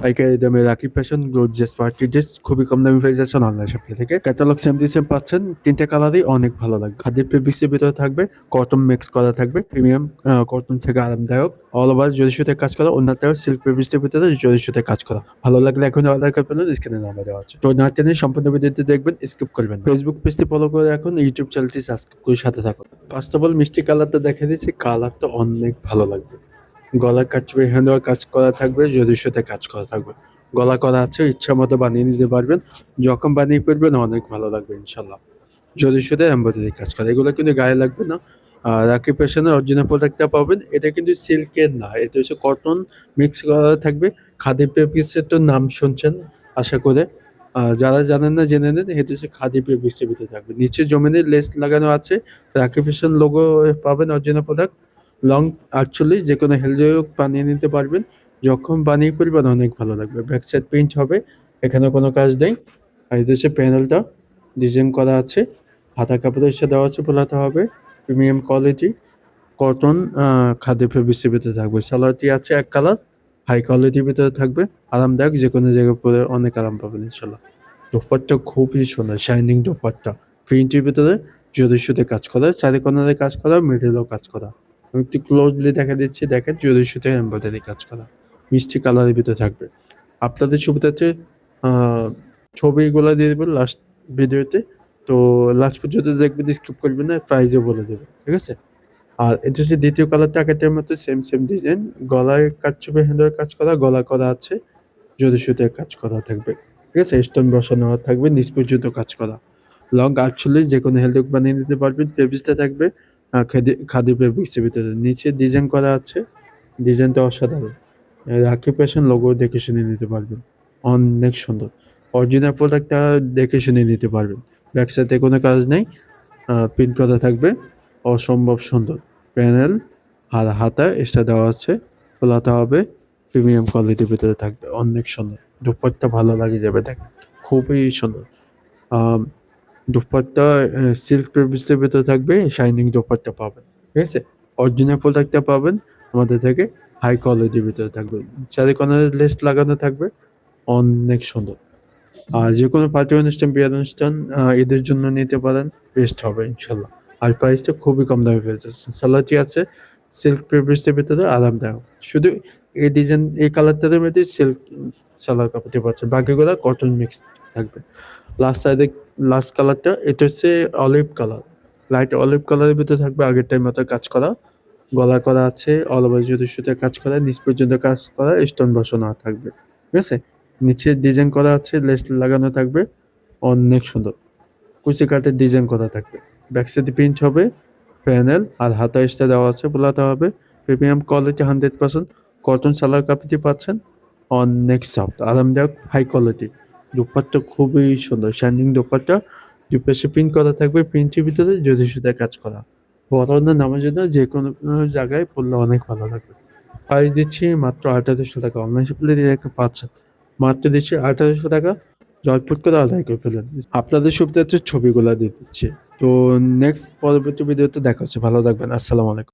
পাইকারি দামে রাখি ফ্যাশন গোর্জিয়াস পার্টি ড্রেস খুবই কম দামে পেয়ে যাচ্ছেন অনলাইন শপ থেকে। ক্যাটালগ সেম টু সেম পাচ্ছেন, তিনটে কালারই অনেক ভালো লাগবে খাদির ফেব্রিক্সের ভিতরে থাকবে কটন মিক্স করা থাকবে প্রিমিয়াম কটন থেকে আরামদায়ক। অল ওভার জরি সুতে কাজ করা অন্যটাও সিল্ক ফেব্রিক্সের ভিতরে জরি সুতে কাজ করা। ভালো লাগলে এখন অর্ডার করবেন স্ক্রিনে নাম্বার দেওয়া আছে। তো না টেনে সম্পূর্ণ ভিডিওতে দেখবেন স্কিপ করবেন ফেসবুক পেজটি ফলো করে এখন ইউটিউব চ্যানেলটি সাবস্ক্রাইব করে সাথে থাকুন। ফার্স্ট অফ অল মিষ্টি কালারটা দেখে দিচ্ছি কালারটা অনেক ভালো লাগবে। গলার কাজ হ্যান্ড কাজ করা থাকবে জরির সাথে কাজ করা থাকবে। গলা করা আছে, ইচ্ছা মতো বানিয়ে নিতে পারবেন। যখন বানিয়ে ফেলবেন, অনেক ভালো লাগবে ইনশাল্লাহ জরির সাথে এম্ব্রয়ডারি কাজ করা, এগুলো কিন্তু গায়ে লাগবে না। রাখি পেশনের অরিজিনাল প্রোডাক্টটা পাবেন, এটা কিন্তু সিল্কের না, এটা হচ্ছে কটন মিক্স করা থাকবে। খাদি পেপিসের তো নাম শুনছেন, আশা করে। যারা জানেন না, জেনে নেন, এটা হচ্ছে খাদি পেপিসের ভিতরে থাকবে। নিচে জমিনে লেস লাগানো আছে, রাখি পেশন লোগো পাবেন অরিজিনাল প্রোডাক্ট লং আটচল্লিশ যে কোনো হেলদি বানিয়ে নিতে পারবেন। যখন বানিয়ে ফেলবেন অনেক ভালো লাগবে। ব্যাক সাইড প্রিন্ট হবে, এখানে কোনো কাজ নেই। আর এটা হচ্ছে প্যানেলটা ডিজাইন করা আছে, হাতা কাপড়ের সাথে দেওয়া আছে, বোলাতে হবে। প্রিমিয়াম কোয়ালিটি কটন খাদ্য ফেব্রিক্সের ভিতরে থাকবে। সালোয়ারটি আছে এক কালার হাই কোয়ালিটির ভিতরে থাকবে। আরামদায়ক, যে কোনো জায়গায় পরে অনেক আরাম পাবেন ইনশাল্লাহ দোপাট্টা খুবই সুন্দর শাইনিং দোপাট্টা। প্রিন্টের ভিতরে জরি সুতে কাজ করা, চারি কর্নারে কাজ করা মিডলেও কাজ করা। আমি একটু ক্লোজলি দেখা দিচ্ছি। দেখেন জরি সুতে এমব্রয়ডারি কাজ করা। মিষ্টি কালারের ভিতরে থাকবে। আপনাদের সুবিধাতে ছবিগুলো দিয়ে দেবেন লাস্ট ভিডিওতে। তো লাস্ট পর্যন্ত দেখবেন স্কিপ করবেন না প্রাইজও বলে দেবে ঠিক আছে? আর এটা হচ্ছে দ্বিতীয় কালারটা আগেরটার মতো সেম সেম ডিজাইন গলায় কাজ ছবি হ্যান্ডের কাজ করা, গলা করা আছে। যদি সুতে কাজ করা থাকবে। ঠিক আছে? স্টোন বসানো থাকবে, নিচ পর্যন্ত কাজ করা। লং আটচল্লিশ যে কোনো হেলথ বানিয়ে নিতে পারবেন। পেবিসটা থাকবে। খাদি পেবিক্সের ভিতরে নিচে ডিজাইন করা আছে। ডিজাইনটা অসাধারণ। রাখি প্যাশন লোগো দেখে শুনে নিতে পারবেন। অনেক সুন্দর। অরিজিনাল প্রোডাক্টটা দেখে শুনে নিতে পারবেন। ব্যাক সাইডে কোনো কাজ নেই। প্রিন্ট করা থাকবে। অসম্ভব সুন্দর। প্যানেল আর হাতা এক্সট্রা দেওয়া আছে। খোলাতে হবে। প্রিমিয়াম কোয়ালিটির ভিতরে থাকবে। অনেক সুন্দর। দুপাট্টা ভালো লাগে যাবে। দেখ, খুবই সুন্দর। দুপাট্টা সিল্ক পেপিসের ভিতরে থাকবে শাইনিং দুপাট্টা পাবেন। ঠিক আছে? অরিজিনাল প্রোডাক্টটা পাবেন, আমাদের থেকে হাই কোয়ালিটির ভিতরে থাকবে। চারি কর্নারে লেস লাগানো থাকবে, অনেক সুন্দর। আর যে কোনো পার্টি অনুষ্ঠান বিয়ে অনুষ্ঠান এদের জন্য নিতে পারেন বেস্ট হবে ইনশাল্লাহ আর প্রাইসটা খুবই কম দামে যাচ্ছে সালাটি আছে সিল্ক ফেব্রিক্সের ভিতরে আরামদায়ক। শুধু এই ডিজাইন এই কালারটার মধ্যে সিল্ক সালোয়ার কাপড়টি পাচ্ছে বাকিগুলো কটন মিক্স থাকবে। লাস্ট সাইডে লাস্ট কালারটা এটা হচ্ছে অলিভ কালার লাইট অলিভ কালারের ভিতরে থাকবে, আগের টাইম মতো কাজ করা। গলা করা আছে অল ওভার যদি সুতে কাজ করা, নিচ পর্যন্ত কাজ করা স্টোন বসানো থাকবে। ঠিক আছে? নিচে ডিজাইন করা আছে লেস লাগানো থাকবে, অনেক সুন্দর। কুচি কাটের ডিজাইন করা থাকবে। ব্যাক সাইডে প্রিন্ট হবে প্যানেল আর হাতা এক্সট্রা দেওয়া আছে বোলাতে হবে। Premium quality hundred percent cotton salwar কাপড়টি পাচ্ছেন, অনেক সফট আরামদায়ক হাই কোয়ালিটি দুপাট্টা খুবই সুন্দর। শাইনিং দুপাট্টা দুই পাশে প্রিন্ট করা থাকবে প্রিন্টের ভিতরে যদি সুতা কাজ করা। বড় নামার জন্য যে কোনো জায়গায় পড়লে অনেক ভালো লাগবে। প্রাইস দিচ্ছি মাত্র আঠারোশো টাকা। অনলাইন শপিংয়ে দিয়ে পাচ্ছেন। মাত্র দিচ্ছি আঠারোশো টাকা। জটপট করে আদায় করে ফেলেন। আপনাদের সুবিধা হচ্ছে ছবিগুলো দিয়ে দিচ্ছি। তো নেক্সট পরবর্তী ভিডিওতে দেখা হচ্ছে। ভালো থাকবেন। আসসালামু আলাইকুম।